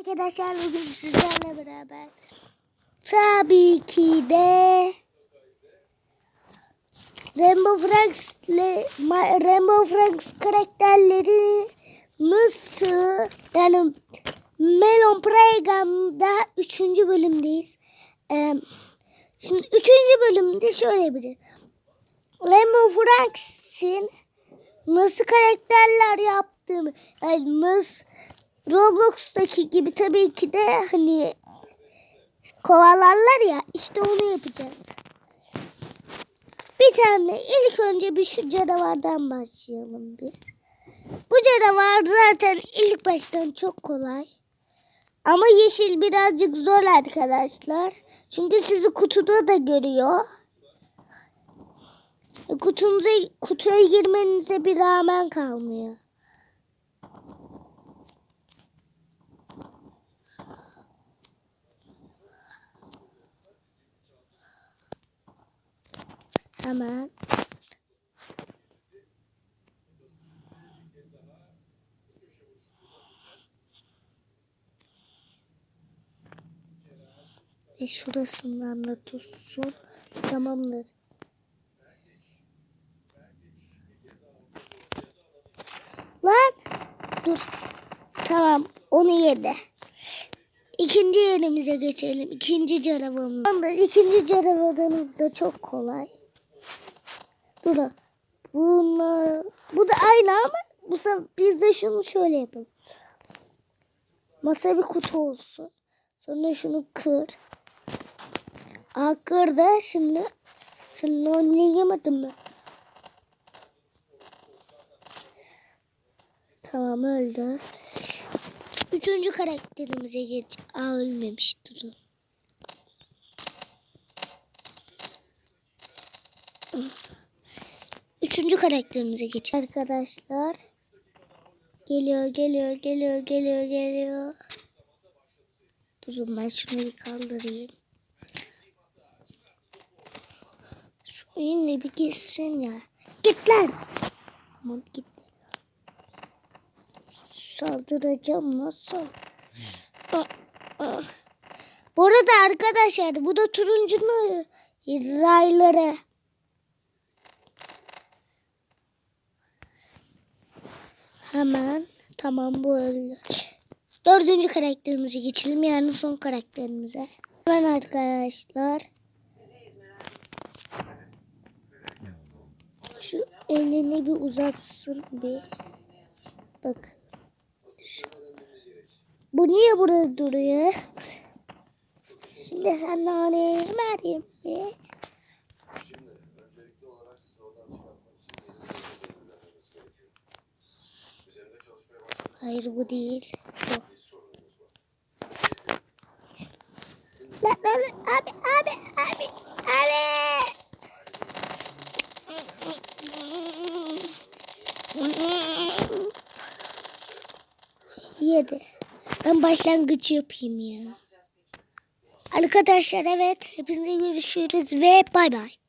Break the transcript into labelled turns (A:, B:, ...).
A: Arkadaşlar bugün sizlerle beraber tabii ki de Rainbow Friends ile Rainbow Friends karakterleri nasıl yani Melon Playground'da 3. bölümdeyiz. Ee, şimdi 3. bölümde şöyle yapacağız. Rainbow Friends'in nasıl karakterler yaptığını yani nasıl Roblox'taki gibi tabii ki de hani kovalarlar ya işte onu yapacağız. Bir tane ilk önce bir şu canavardan başlayalım biz. Bu canavar zaten ilk baştan çok kolay. Ama yeşil birazcık zor arkadaşlar. Çünkü sizi kutuda da görüyor. Kutunuza, kutuya girmenize bir rağmen kalmıyor. Hemen. Ve şurasından da tutsun. Tamamdır. Lan. Dur. Tamam. Onu yedi. İkinci yerimize geçelim. İkinci canavarımız. İkinci canavarımız da çok kolay. Dur. Bunlar, bu da aynı ama bu biz de şunu şöyle yapalım. Masa bir kutu olsun. Sonra şunu kır. Aa kırdı. Şimdi senin oynayamadım mı? Tamam öldü. Üçüncü karakterimize geç. Aa ölmemiş durun. Üçüncü karakterimize geç. Arkadaşlar. Geliyor, geliyor, geliyor, geliyor, geliyor. Durun ben şunu bir kaldırayım. Şu yine bir gitsin ya. Git lan. Tamam gitti. Saldıracağım nasıl? Ah, ah. Bu arada arkadaşlar bu da turuncunun rayları. Hemen tamam bu öldü. Dördüncü karakterimize geçelim yani son karakterimize. Hemen arkadaşlar. Şu elini bir uzatsın bir. Bak. Bu niye burada duruyor? Şimdi sen naneyi vereyim bir. Hayır bu değil. Bu. Lan lan abi abi abi abi. Yedi. Ben başlangıç yapayım ya. Arkadaşlar evet hepinize görüşürüz ve bay bay.